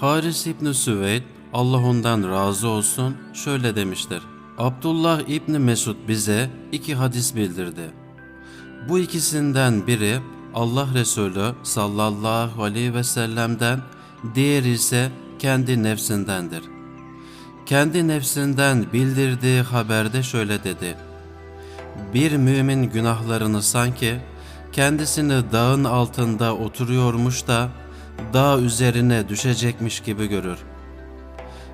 Haris İbni Süveyd, Allah ondan razı olsun, şöyle demiştir. Abdullah İbni Mesud bize iki hadis bildirdi. Bu ikisinden biri Allah Resulü sallallahu aleyhi ve sellem'den, diğeri ise kendi nefsindendir. Kendi nefsinden bildirdiği haberde şöyle dedi. Bir mümin günahlarını sanki kendisini dağın altında oturuyormuş da dağ üzerine düşecekmiş gibi görür.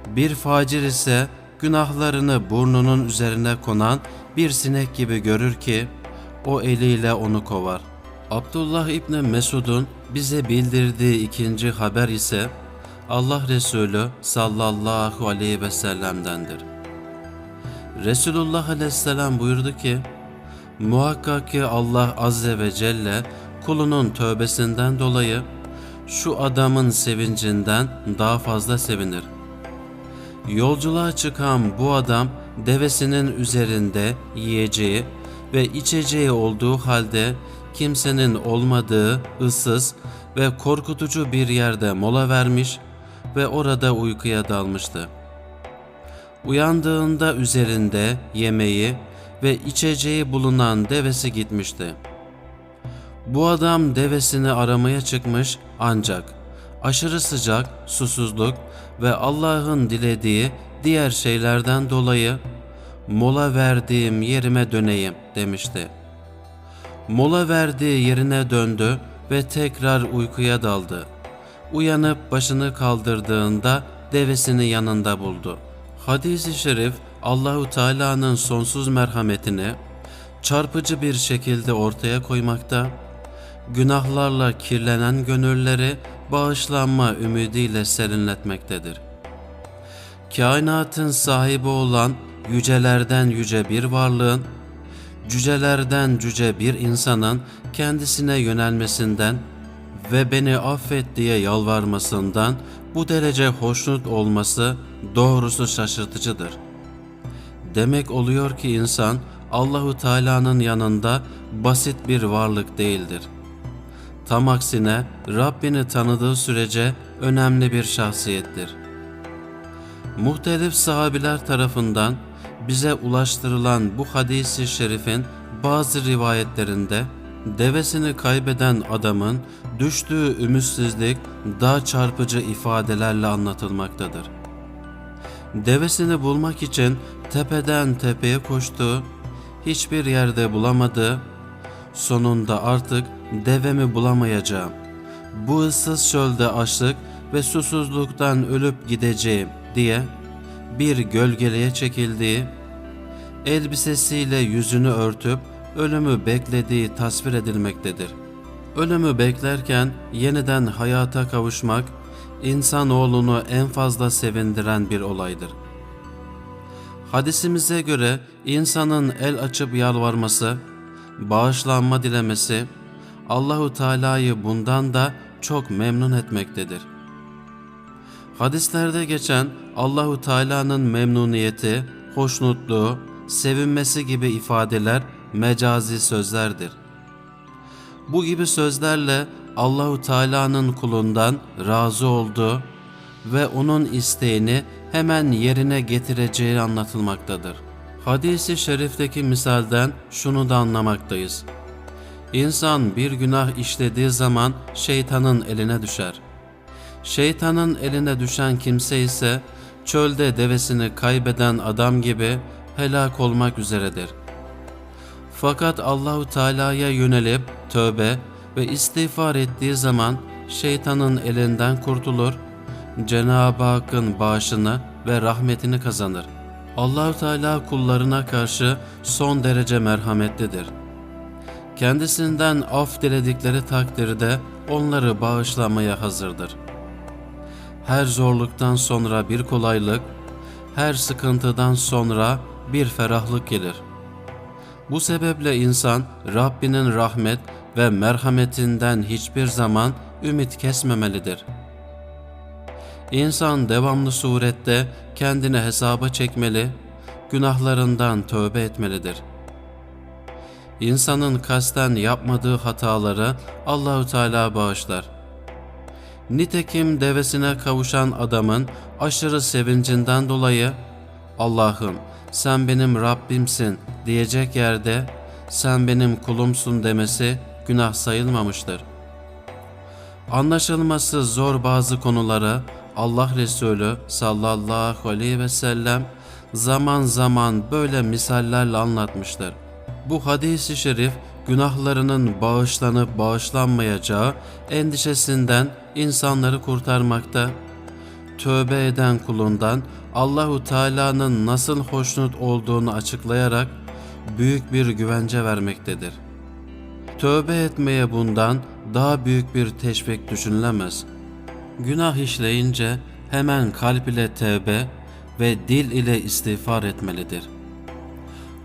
Bir facir ise günahlarını burnunun üzerine konan bir sinek gibi görür ki o eliyle onu kovar. Abdullah İbni Mesud'un bize bildirdiği ikinci haber ise Allah Resulü sallallahu aleyhi ve sellem'dendir. Resulullah aleyhisselam buyurdu ki, Muhakkak ki Allah azze ve celle kulunun tövbesinden dolayı şu adamın sevincinden daha fazla sevinir. Yolculuğa çıkan bu adam devesinin üzerinde yiyeceği ve içeceği olduğu halde kimsenin olmadığı ıssız ve korkutucu bir yerde mola vermiş ve orada uykuya dalmıştı. Uyandığında üzerinde yemeği ve içeceği bulunan devesi gitmişti. Bu adam devesini aramaya çıkmış ancak aşırı sıcak, susuzluk ve Allah'ın dilediği diğer şeylerden dolayı mola verdiğim yerime döneyim demişti. Mola verdiği yerine döndü ve tekrar uykuya daldı. Uyanıp başını kaldırdığında devesini yanında buldu. Hadis-i şerif Allahu Teala'nın sonsuz merhametini çarpıcı bir şekilde ortaya koymakta, günahlarla kirlenen gönülleri bağışlanma ümidiyle serinletmektedir. Kainatın sahibi olan yücelerden yüce bir varlığın, cücelerden cüce bir insanın kendisine yönelmesinden ve beni affet diye yalvarmasından bu derece hoşnut olması doğrusu şaşırtıcıdır. Demek oluyor ki insan Allahu Teala'nın yanında basit bir varlık değildir. Tam aksine Rabbini tanıdığı sürece önemli bir şahsiyettir. Muhtelif sahabiler tarafından bize ulaştırılan bu hadisi şerifin bazı rivayetlerinde devesini kaybeden adamın düştüğü ümitsizlik daha çarpıcı ifadelerle anlatılmaktadır. Devesini bulmak için tepeden tepeye koştu, hiçbir yerde bulamadı, sonunda artık devemi bulamayacağım. Bu ıssız çölde açlık ve susuzluktan ölüp gideceğim diye bir gölgeliğe çekildiği, elbisesiyle yüzünü örtüp ölümü beklediği tasvir edilmektedir. Ölümü beklerken yeniden hayata kavuşmak, insanoğlunu en fazla sevindiren bir olaydır. Hadisimize göre insanın el açıp yalvarması, bağışlanma dilemesi, Allahu Teala'yı bundan da çok memnun etmektedir. Hadislerde geçen Allahu Teala'nın memnuniyeti, hoşnutluğu, sevinmesi gibi ifadeler mecazi sözlerdir. Bu gibi sözlerle Allahu Teala'nın kulundan razı olduğu ve onun isteğini hemen yerine getireceği anlatılmaktadır. Hadis-i şerifteki misalden şunu da anlamaktayız. İnsan bir günah işlediği zaman şeytanın eline düşer. Şeytanın eline düşen kimse ise çölde devesini kaybeden adam gibi helak olmak üzeredir. Fakat Allahu Teala'ya yönelip tövbe ve istiğfar ettiği zaman şeytanın elinden kurtulur, Cenab-ı Hakk'ın bağışını ve rahmetini kazanır. Allahu Teala kullarına karşı son derece merhametlidir. Kendisinden af diledikleri takdirde onları bağışlamaya hazırdır. Her zorluktan sonra bir kolaylık, her sıkıntıdan sonra bir ferahlık gelir. Bu sebeple insan Rabbinin rahmet ve merhametinden hiçbir zaman ümit kesmemelidir. İnsan devamlı surette kendini hesaba çekmeli, günahlarından tövbe etmelidir. İnsanın kasten yapmadığı hataları Allahü Teala bağışlar. Nitekim devesine kavuşan adamın aşırı sevincinden dolayı Allah'ım sen benim Rabbimsin diyecek yerde sen benim kulumsun demesi günah sayılmamıştır. Anlaşılması zor bazı konuları Allah Resulü sallallahu aleyhi ve sellem zaman zaman böyle misallerle anlatmıştır. Bu hadisi şerif günahlarının bağışlanıp bağışlanmayacağı endişesinden insanları kurtarmakta. Tövbe eden kulundan Allahu Teala'nın nasıl hoşnut olduğunu açıklayarak büyük bir güvence vermektedir. Tövbe etmeye bundan daha büyük bir teşvik düşünülemez. Günah işleyince hemen kalp ile tevbe ve dil ile istiğfar etmelidir.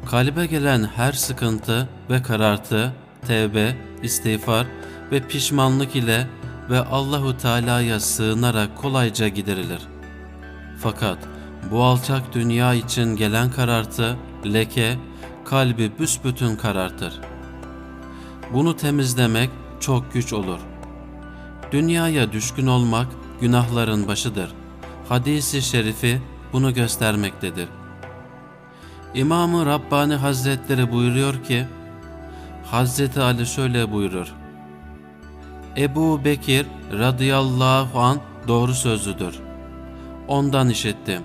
Kalbe gelen her sıkıntı ve karartı tevbe, istiğfar ve pişmanlık ile ve Allahu Teala'ya sığınarak kolayca giderilir. Fakat bu alçak dünya için gelen karartı, leke, kalbi büsbütün karartır. Bunu temizlemek çok güç olur. Dünyaya düşkün olmak günahların başıdır. Hadisi şerifi bunu göstermektedir. İmam-ı Rabbani Hazretleri buyuruyor ki, Hazreti Ali şöyle buyurur. Ebu Bekir radıyallahu an doğru sözlüdür. Ondan işittim.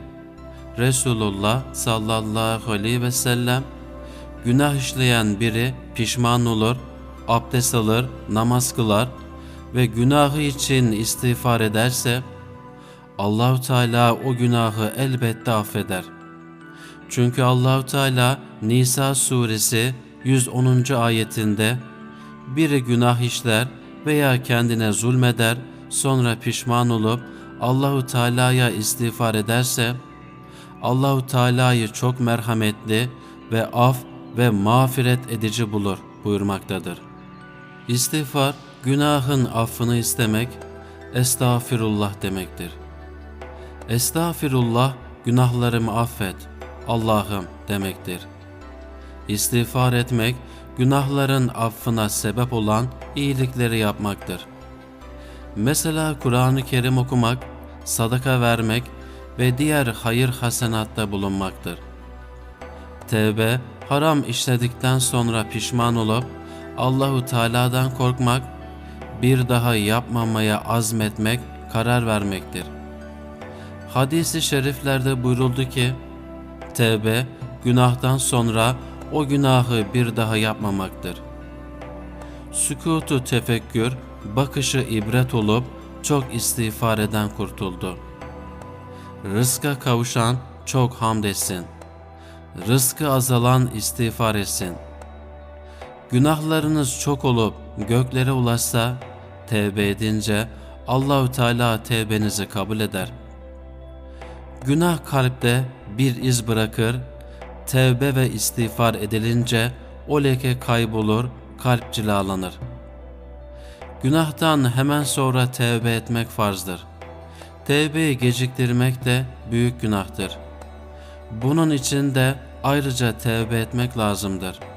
Resulullah sallallahu aleyhi ve sellem günah işleyen biri pişman olur, abdest alır, namaz kılar ve günahı için istiğfar ederse Allahu Teala o günahı elbette affeder. Çünkü Allahu Teala Nisa suresi 110. ayetinde biri günah işler veya kendine zulmeder, sonra pişman olup Allahu Teala'ya istiğfar ederse Allahu Teala'yı çok merhametli ve af ve mağfiret edici bulur buyurmaktadır. İstiğfar günahın affını istemek, estağfirullah demektir. Estağfirullah günahlarımı affet Allah'ım demektir. İstiğfar etmek günahların affına sebep olan iyilikleri yapmaktır. Mesela Kur'an-ı Kerim okumak, sadaka vermek ve diğer hayır hasenatta bulunmaktır. Tevbe, haram işledikten sonra pişman olup Allahu Teala'dan korkmak, bir daha yapmamaya azmetmek, karar vermektir. Hadis-i şeriflerde buyuruldu ki, Tevbe, günahtan sonra o günahı bir daha yapmamaktır. Sükutu tefekkür, bakışı ibret olup çok istiğfar eden kurtuldu. Rızka kavuşan çok hamd etsin. Rızkı azalan istiğfar etsin. Günahlarınız çok olup göklere ulaşsa tevbe edince Allahü Teala tevbenizi kabul eder. Günah kalpte bir iz bırakır, tevbe ve istiğfar edilince o leke kaybolur, kalp cilalanır. Günahtan hemen sonra tevbe etmek farzdır. Tevbeyi geciktirmek de büyük günahtır. Bunun için de ayrıca tevbe etmek lazımdır.''